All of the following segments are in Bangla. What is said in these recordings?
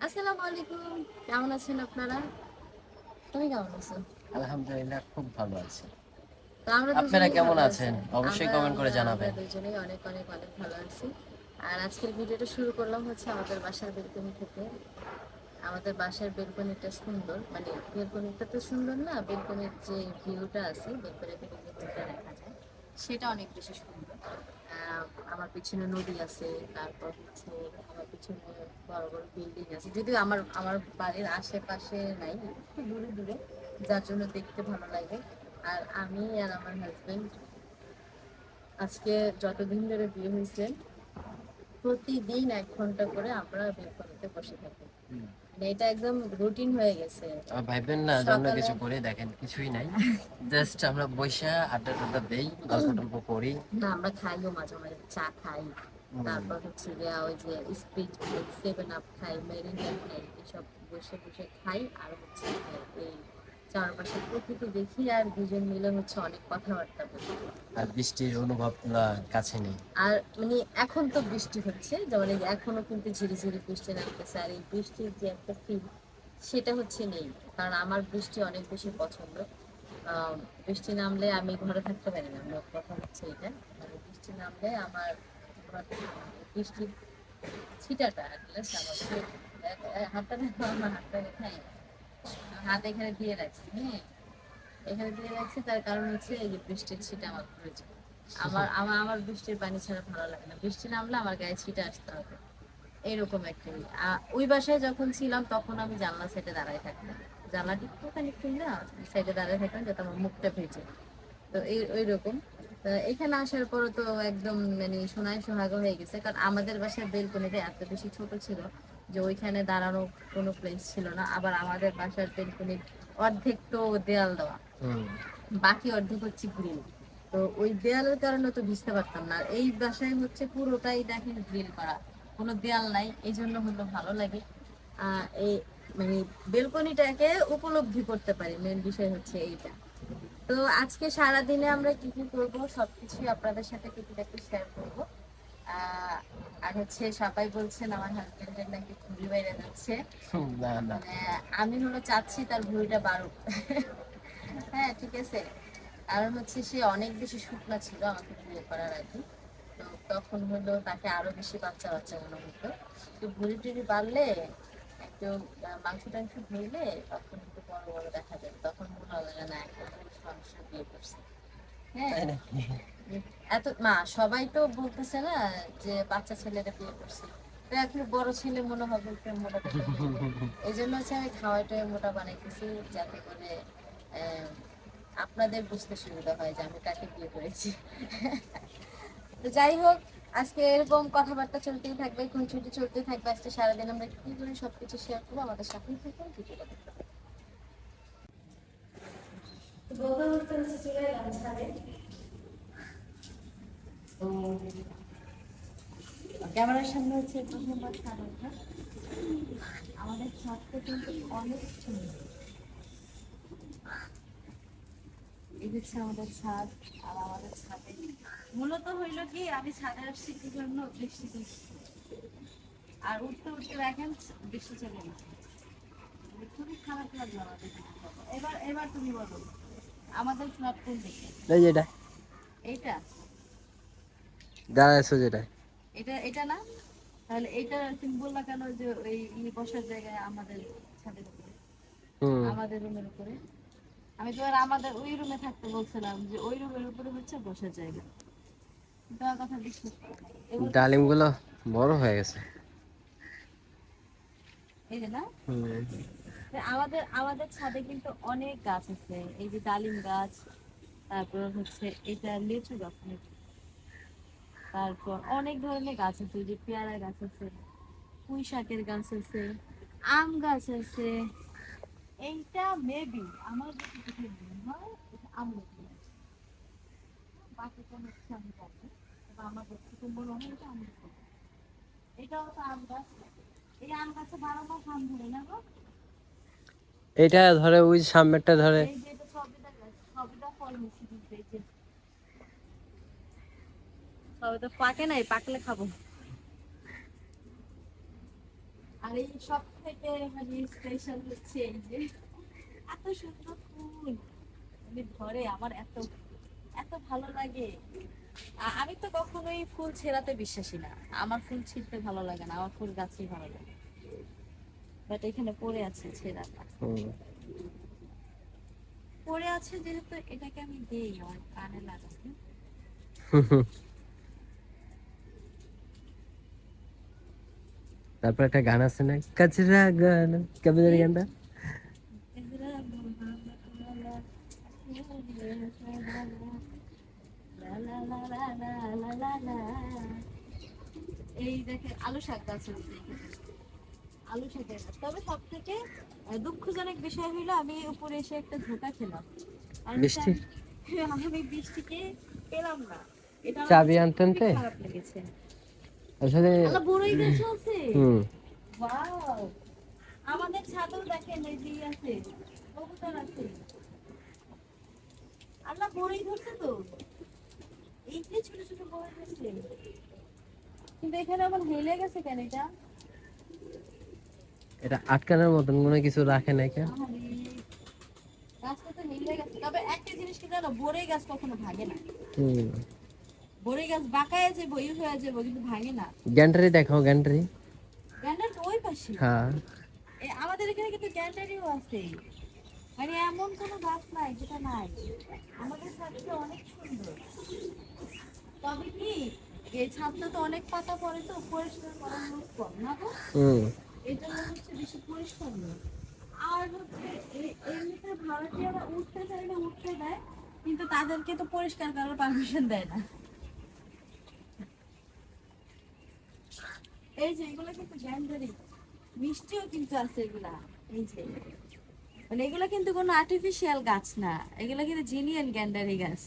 আসসালামু আলাইকুম। কেমন আছেন আপনারা? তুমি কেমন আছো? আলহামদুলিল্লাহ খুব ভালো আছি। আপনারা কেমন আছেন? অবশ্যই আমরা- করে জানাবেন। দুজনেই অনেক অনেক অনেক ভালো আছি। আর আজকের ভিডিওটা শুরু করলাম হচ্ছে আমাদের বাসার বেলকনি থেকে। আমাদের বাসার বেলকনিটা সুন্দর মানে বেলকনিটা তো সুন্দর না বেলকনির যে ভিউটা আছে বেলকনি থেকে যে ভিউটা দেখা যায় সেটা অনেক বেশি সুন্দর। আহ, আমার পিছনে নদী আছে তারপর হচ্ছে আমার বড় বড় বিল্ডিং আছে। যদিও আমার আমার বাড়ির আশেপাশে নাই একটু দূরে দূরে যার জন্য দেখতে ভালো লাগে। আর আমি আর আমার হাজবেন্ড আজকে যতদিন ধরে বিয়ে হয়েছে প্রতিদিন এক ঘণ্টা করে আমরা বেলকনিতে বসে থাকি। মানে এটা একদম রুটিন হয়ে গেছে। আমার ভাইবেন না জন্য কিছু করে দেখেন কিছুই নাই। জাস্ট আমরা বৈশা আড্ডা টাড্ডা দেই গল্প টল্প করি। না আমরা খাইও মাঝে মাঝে চা খাই। তারপর হচ্ছে গিয়া ওই যে স্পিড সেভেন আপ খাই মেরিন্ডা খাই এসব বসে বসে খাই আর হচ্ছে এই চারপাশে প্রকৃতি দেখি আর দুজন মিলে হচ্ছে অনেক কথাবার্তা বলি আর বৃষ্টির অনুভবগুলা কাছে নেই। আর মানে এখন তো বৃষ্টি হচ্ছে যেমন এই এখনও কিন্তু ঝিরিঝিরি বৃষ্টি নামতেছে আর এই বৃষ্টির যে একটা ফিল সেটা হচ্ছে নেই কারণ আমার বৃষ্টি অনেক বেশি পছন্দ। আহ, বৃষ্টি নামলে আমি ঘরে থাকতে পারি না কথা হচ্ছে এটা। বৃষ্টি নামলে আমার। ছিটাটা হাতটা দেখো আমার হাতটা দেখাই হাত এখানে দিয়ে রাখছি হ্যাঁ এখানে দিয়ে রাখছি তার কারণ হচ্ছে এই যে বৃষ্টির ছিটা আমার প্রয়োজন আমার আমার আমার বৃষ্টির পানি ছাড়া ভালো লাগে না। বৃষ্টি নামলে আমার গায়ে ছিটে আসতে হবে। এইরকম একটা ইয়ে। ওই বাসায় যখন ছিলাম, তখন আমি জানলা সাইডে দাঁড়ায় থাকতাম। জানলাটি একটুখানি খুললে সাইডে দাঁড়ায় থাকতাম, যাতে আমার মুখটা ভেজে। তো এই ওই রকম তো এখানে আসার পর তো একদম মানে সোনায় সোহাগা হয়ে গেছে। কারণ আমাদের বাসার বেলকনিটা এত বেশি ছোট ছিল যে ওইখানে দাঁড়ানো কোনো প্লেস ছিল না। আবার আমাদের বাসার বেলকনির অর্ধেক তো দেয়াল দেওয়া। বাকি অর্ধেক হচ্ছে গ্রিল। তো ওই দেয়ালের কারণে তো বুঝতে পারতাম না। এই বাসায় হচ্ছে পুরোটাই দেখেন গ্রিল করা। কোনো দেয়াল নাই এই জন্য হলো ভালো লাগে। আহ, এই মানে বেলকনিটাকে উপলব্ধি করতে পারি। মেন বিষয় হচ্ছে এইটা। তো আজকে সারা দিনে আমরা কি কি করব সবকিছুই আপনাদের সাথে কিছু একটু শেয়ার করব আর হচ্ছে সবাই বলছেন আমার হাজবেন্ডের নাকি ঘুরি বাইরে যাচ্ছে। মানে আমি হলো চাচ্ছি তার ভুঁড়িটা বাড়ুক। হ্যাঁ ঠিক আছে। কারণ হচ্ছে সে অনেক বেশি শুকনা ছিল আমাকে বিয়ে করার আগে। তো তখন হলো তাকে আরও বেশি বাচ্চা বাচ্চা মনে হতো। তো ভুঁড়ি টুড়ি বাড়লে আহ, মাংস টাংস ধরলে তখন একটু বড় বড় দেখা যায় তখন মনে হবে যে না একটা মানুষ বিয়ে করছে। হ্যাঁ? এত মা সবাই তো বলতেছে না যে বাচ্চা ছেলেরা বিয়ে করছে। তো এখন বড় ছেলে মনে হবে একটু মোটা এই জন্য হচ্ছে আমি খাওয়াটা মোটা বানাইতেছি যাতে করে আহ, আপনাদের বুঝতে সুবিধা হয় যে আমি কাকে বিয়ে করেছি। তো যাই হোক আজকে এরকম কথাবার্তা চলতেই থাকবে কোন ছুটি চলতেই থাকবে, আজকে সারাদিন আমরা কি করি সবকিছু শেয়ার করব? আমাদের থাকবে। তো ক্যামেরার সামনে হচ্ছে প্রথমবার ছাদ ওঠা আমাদের ছাদটা কিন্তু অনেক সুন্দর। এই হচ্ছে আমাদের ছাদ আর আমাদের ছাদে। মূলত হইল কি আমি ছাদে আসছি কি জন্য বৃষ্টি আর উঠতে উঠতে দেখেন বৃষ্টি চলে গেছে। খুবই খারাপ লাগল আমাদের এবার এবার তুমি বলো আমাদের ফ্ল্যাট কোন দিকে? এই যেটা এইটা? দাঁড়াইছো যেটা এটা। এটা না? তাহলে এটা তুমি বললা কেন যে ওই ই বসার জায়গায় আমাদের ছাদের উপরে? আমাদের রুমের উপরে? আমি তো আর আমাদের ওই রুমে থাকতে বলছিলাম যে ওই রুমের উপরে হচ্ছে বসার জায়গা। তোমার কথা বিশ্বাস করো না। এবার ডালিমগুলো বড় হয়ে গেছে আমাদের আমাদের ছাদে কিন্তু অনেক গাছ আছে। এই যে ডালিম গাছ তারপর হচ্ছে এটা লিচু গাছ তারপর অনেক ধরনের গাছ আছে। যে পেয়ারা গাছ আছে পুঁই শাকের গাছ আছে আম গাছ আছে। এইটা মেবি আমার গাছ। বাকিটা হচ্ছে গাছ। এটাও তো আম গাছ। এই আম গাছে বারো মাস আম ধরে না গো? এটা ধরে ওই সামনেরটা ধরে। এই যে এটা সবেদা গাছ সবেদা ফল হয়েছে কিন্তু এই যে। সবেদা পাকে নাই পাকলে খাব। আর এই সব থেকে মানে স্পেশাল হচ্ছে এই যে এত সুন্দর ফুল। ধরে আমার এত এত ভালো লাগে। আমি তো কখনোই ফুল ছেঁড়াতে বিশ্বাসী না। আমার ফুল ছিঁড়তে ভালো লাগে না আমার ফুল গাছেই ভালো লাগে। বাট এখানে পড়ে আছে ছেঁড়াটা। পড়ে আছে যেহেতু এটাকে আমি দেই আমার কানে লাগাতে। তারপর একটা গান আছে না? কাচরা গান। কবে জানি গানটা? এই দেখেন আলু শাক গাছ আলু শাকের গাছ। তবে সব থেকে দুঃখজনক বিষয় হইল আমি উপরে এসে একটা ধোকা খেলাম। আমি বৃষ্টিকে পেলাম না। এটা চাবি কাছে আনতেন তে? খারাপ লেগেছে। আসলে বড়ই গাছ আছে। হুম। ওয়াও। আমাদের ছাদও দেখেন এই যে আছে কবুতর আছে। আল্লাহ বড়ই ধরছে তো। এই যে ছোট ছোট বড়ই ধরছে কিন্তু এখানে আমার হেলে গেছে কেন এটা? এটা আটকানোর মতন কোনো কিছু রাখে নাই কেন গাছটা তো হেলে গেছে। তবে একটা জিনিস কি জানো বড়ই গাছ কখনো ভাঙে না। হুম। বড়ই গাছ বাঁকায় যে বই হয়ে যাবে কিন্তু ভাঙে না। গ্যান্টারি দেখাও গ্যান্ডার। তো ওই পাশে হ্যাঁ। আমাদের এখানে কিন্তু গ্যান্ডারিও আছে। মানে এমন কোনো গাছ নাই যেটা নাই। আমাদের ছাদটা অনেক সুন্দর। তবে কি এই ছাদটা তো অনেক পাতা পড়ে তো পরিষ্কার করার লোক কম না গো? হুম। এটা হচ্ছে বেশি পরিষ্কার নয়। আর হচ্ছে এমনিতে ভাড়াটিয়ারা উঠতে চাইলে উঠতে দেয় কিন্তু তাদেরকে তো পরিষ্কার করার পারমিশন দেয় না। এই যে এগুলো কিন্তু গ্যান্ডারি মিষ্টিও কিন্তু আছে এগুলা এই যে। মানে এগুলো কিন্তু কোনো আর্টিফিশিয়াল গাছ না এগুলো কিন্তু জিনিয়ান গ্যান্ডারি গাছ।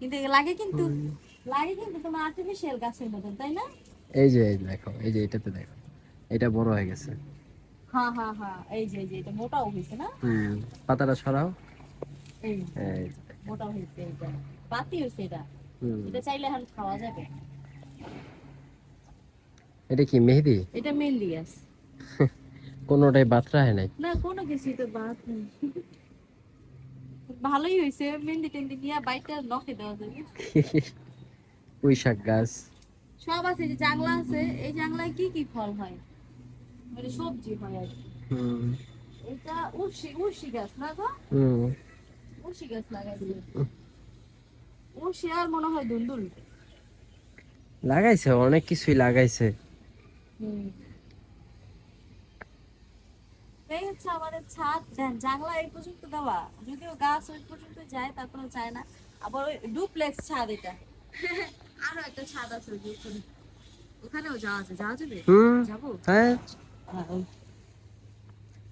কিন্তু লাগে কিন্তু লাগে কিন্তু কোনো আর্টিফিশিয়াল গাছের মতন তাই না? এই যে দেখো এই যে এটাতে দেখো এটা বড় হয়ে গেছে। হ্যাঁ হ্যাঁ হ্যাঁ এই যে এই যে এটা মোটাও হয়েছে না? হুম পাতাটা সরাও। এই এই মোটা হয়েছে এটা পাতি হয়েছে এটা। এটা চাইলে এখন খাওয়া যাবে। এটা কি মেহেদি? এটা মেনলি গাছ কোনোটাই বাতরা হয় নাই? না কোনো কিছুই তো নেই। ভালোই হয়েছে মেহেন্দি টেন্দি নিয়ে বাইকটা নখে দেওয়া যাবে পুঁই শাক গাছ। সব আছে যে জাংলা আছে এই জাংলায় কি কি ফল হয়? মানে সবজি হয় আর কি। হুম। এটা উর্শি উর্শি গাছ না গো? হুম। উর্শি গাছ লাগাইছে। উর্শি আর মনে হয় দুন্দুল। লাগাইছে অনেক কিছুই লাগাইছে। হুম। এই হচ্ছে আমাদের ছাদ। জানলা এই পর্যন্ত দেওয়া। যদিও গাছ ওই পর্যন্ত যায় তারপরে যায় না। আবার ওই ডুপ্লেক্স ছাদ এটা। আরও একটা ছাদ আছে ওই যে ওখানেও যাওয়া আছে যাওয়া যাবে? যাব? হ্যাঁ। হ্যাঁ,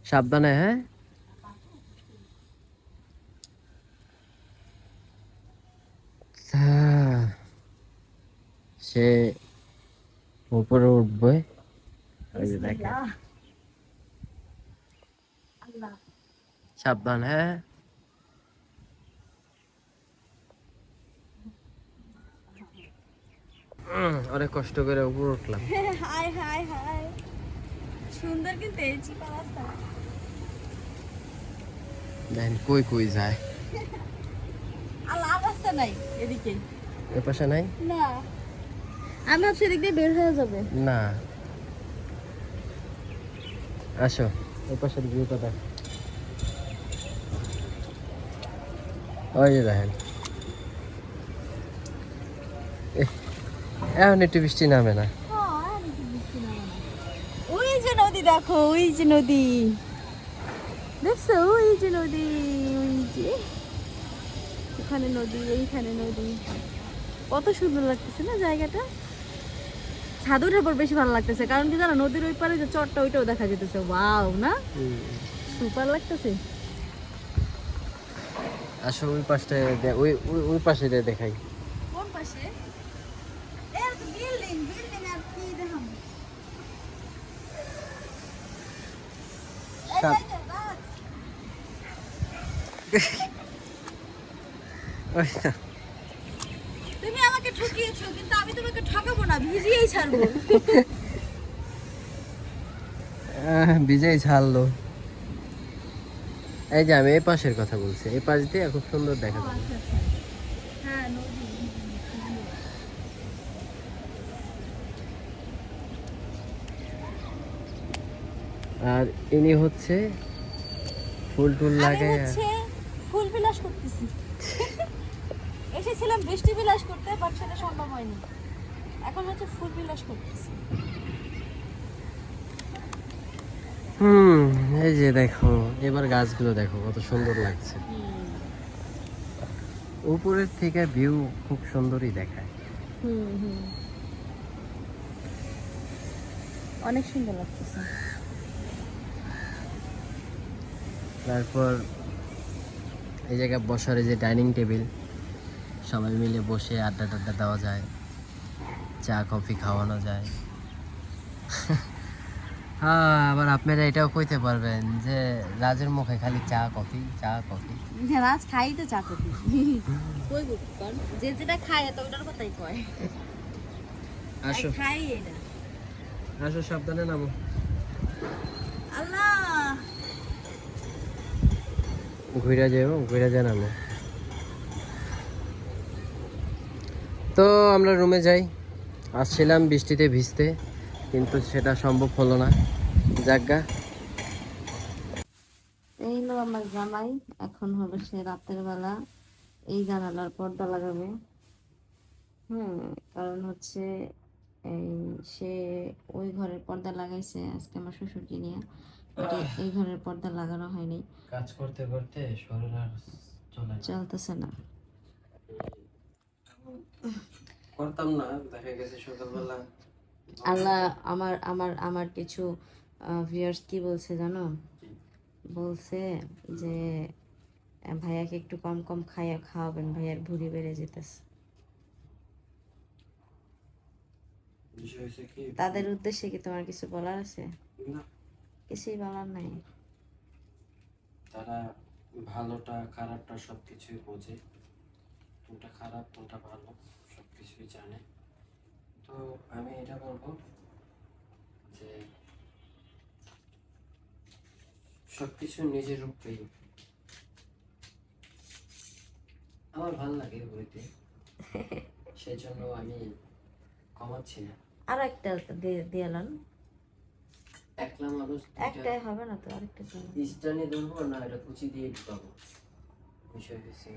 সাবধানে হ্যাঁ। সে উপরে উঠবে। সাবধান হ্যাঁ। অনেক কষ্ট করে উপরে উঠলাম। হাই হাই হাই সুন্দর কিন্তু এই চিপা রাস্তা দেখেন কই কই যায়? রাস্তা নাই এদিকে? এ পাশে নাই? না। আমি ভাবছি এদিক দিয়ে বের হয়ে যাবে। না। আসো ওই পাশের ভিউটা দেখ। ওই যে দেখেন। এখন একটু বৃষ্টি নামে না। ওই যে নদী দেখো ওই যে নদী। দেখছ? ওই যে নদী ওই যে। ওখানে নদী এইখানে নদী। কত সুন্দর লাগতেছে না জায়গাটা? ছাদুর উপর বেশি ভালো লাগতেছে কারণ কি জানো নদীর ওই পারে যে চটটা ওইটাও দেখা যেতেছে। ওয়াও না? সুপার লাগতেছে। আসো ওই পাশটায় দে- ওই ওই পাশে দেখাই। কোন পাশে এর তো বিল্ডিং বিল্ডিং আর কি দেখাম এই সাত। যে গাছ। ওই তো। তুমি আমাকে ঠকিয়েছো কিন্তু আমি তোমাকে ঠকাবো না ভিজিয়েই ছাড়বো। বিজয় ছাড়লো। এই যে আমি এই পাশের কথা বলছি এই পাশ দিয়ে খুব সুন্দর দেখা যায় হ্যাঁ আর ইনি হচ্ছে ফুল টুল লাগে বিলাস করতেছি। এসেছিলাম বৃষ্টি বিলাস করতে বাট সেটা সম্ভব হয়নি। এখন হচ্ছে ফুল বিলাস করতেছি। হুম এই যে দেখো এবার গাছগুলো দেখো কত সুন্দর লাগছে। উপরের থেকে ভিউ খুব সুন্দরই দেখায়। হুম হুম। অনেক সুন্দর লাগতেছে। তারপর এই জায়গায় বসার এই যে ডাইনিং টেবিল সবাই মিলে বসে আড্ডা টাড্ডা দেওয়া যায় চা কফি খাওয়ানো যায়। হ্যাঁ আবার আপনারা এটাও কইতে পারবেন যে রাজের মুখে খালি চা কফি চা কফি। রাজ খাই তো চা কফি। যে যেটা খায় তো ওটার কথাই কয়। আসো। খাই এটা। আসো সাবধানে নামো। ঘুরে যাও ঘুরে নামো। তো আমরা রুমে যাই। আসছিলাম বৃষ্টিতে ভিজতে, কিন্তু সেটা সম্ভব হলো না। যাজ্ঞা এই হলো আমার জামাই, এখন হবে সে রাতের বেলা। এই জানালার পর্দা লাগাবে। হুম, কারণ হচ্ছে এই সে ওই ঘরের পর্দা লাগাইছে আজকে আমার শ্বশুরকে নিয়ে। এই- ঘরের পর্দা লাগানো হয়নি। কাজ করতে করতে শরীর আর চলে চলতেছে না। করতাম না দেখা গেছে সকালবেলা। আল্লাহ আমার আমার আমার কিছু ভিউয়ার্স কি বলছে জানো? বলছে যে ভাইয়াকে একটু কম কম খাইয়া খাওয়াবেন ভাইয়ার ভুঁড়ি বেড়ে যেতেছে। তাদের উদ্দেশ্যে কি তোমার কিছু বলার আছে? না। কিছুই বলার নাই। তারা ভালোটা খারাপটা সব কিছুই বোঝে। কোনটা খারাপ কোনটা ভালো সব কিছুই জানে। তো আমি এটা বলব যে সব কিছু নিজের রূপেই আমার ভালো লাগে বইতে সেই জন্য আমি কমাচ্ছি না। আর একটা দিয়ে দিয়ালান একলা মানুষ একটাই হবে না তো আরেকটা ধরবো না এটা কুচি দিয়ে ঢুকাবো বিষয় হচ্ছে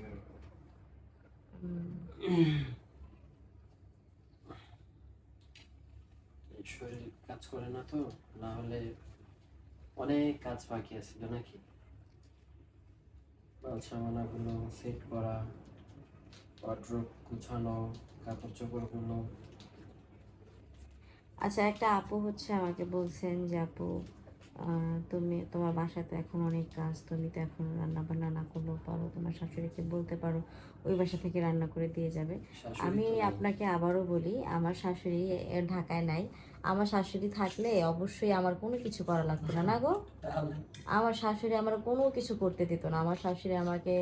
শরীর কাজ করে না তো না হলে অনেক কাজ বাকি আছিল নাকি? সামানাগুলো সেট করা ওয়ার্ড্রোব গুছানো কাপড় চোপড়গুলো আচ্ছা একটা আপু হচ্ছে আমাকে বলছেন যে আপু তুমি তোমার বাসায় তো এখন অনেক কাজ তুমি তো এখন রান্না বান্না না করলেও পারো তোমার শাশুড়িকে বলতে পারো ওই বাসা থেকে রান্না করে দিয়ে যাবে। আমি আপনাকে আবারও বলি আমার শাশুড়ি ঢাকায় নাই। আমার শাশুড়ি থাকলে অবশ্যই আমার কোনো কিছু করা লাগতো না না গো? আমার শাশুড়ি আমার কোনো কিছু করতে দিত না। আমার শাশুড়ি আমাকে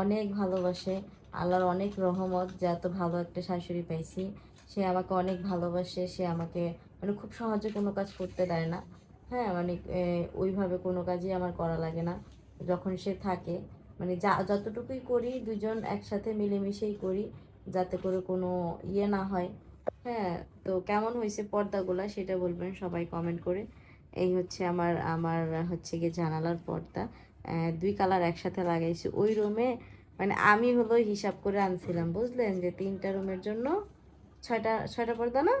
অনেক ভালোবাসে আল্লাহর অনেক রহমত যে এত ভালো একটা শাশুড়ি পাইছি। সে আমাকে অনেক ভালোবাসে, সে আমাকে মানে খুব সহজে কোনো কাজ করতে দেয় না। হ্যাঁ মানে ওইভাবে কোনো কাজই আমার করা লাগে না। যখন সে থাকে মানে যা, যতটুকুই করি দুজন একসাথে মিলেমিশেই করি, যাতে করে কোনো ইয়ে না হয়। হ্যাঁ তো কেমন হয়েছে পর্দাগুলা সেটা বলবেন সবাই কমেন্ট করে। এই হচ্ছে আমার আমার হচ্ছে গিয়ে জানালার পর্দা। দুই কালার একসাথে লাগাইছি। ওই রুমে মানে আমি হলো হিসাব করে আনছিলাম, বুঝলেন? যে তিনটা রুমের জন্য ছয়টা ছয়টা পর্দা না?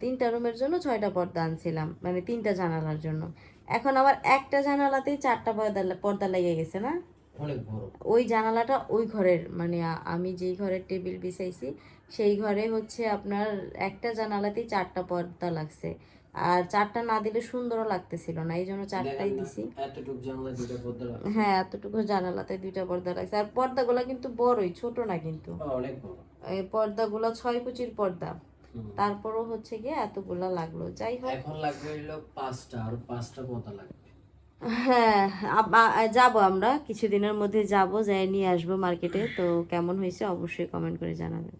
তিনটা রুমের জন্য ছয়টা পর্দা আনছিলাম মানে তিনটা জানালার জন্য। এখন আবার একটা জানালাতেই চারটা পর্দা পর্দা লেগে গেছে না? ওই জানালাটা ওই ঘরের মানে আমি যেই ঘরের টেবিল বিছাইছি সেই ঘরে হচ্ছে আপনার একটা জানালাতেই চারটা পর্দা লাগছে। আর চারটা না দিলে সুন্দরও লাগতেছিল না এই জন্য চারটাই দিছি। হ্যাঁ এতটুকু জানালাতে দুইটা পর্দা লাগছে। আর পর্দাগুলো কিন্তু বড়ই ছোট না কিন্তু। অনেক বড়। এই পর্দাগুলো ছয় কুচির পর্দা। তারপরও হচ্ছে গিয়ে এতগুলা লাগল। যাই হোক। এখন লাগবে হলো পাঁচটা আর পাঁচটা পর্দা লাগবে। হ্যাঁ যাব আমরা কিছুদিনের মধ্যে যাব যাই নিয়ে আসব মার্কেটে। তো কেমন হয়েছে অবশ্যই কমেন্ট করে জানাবেন।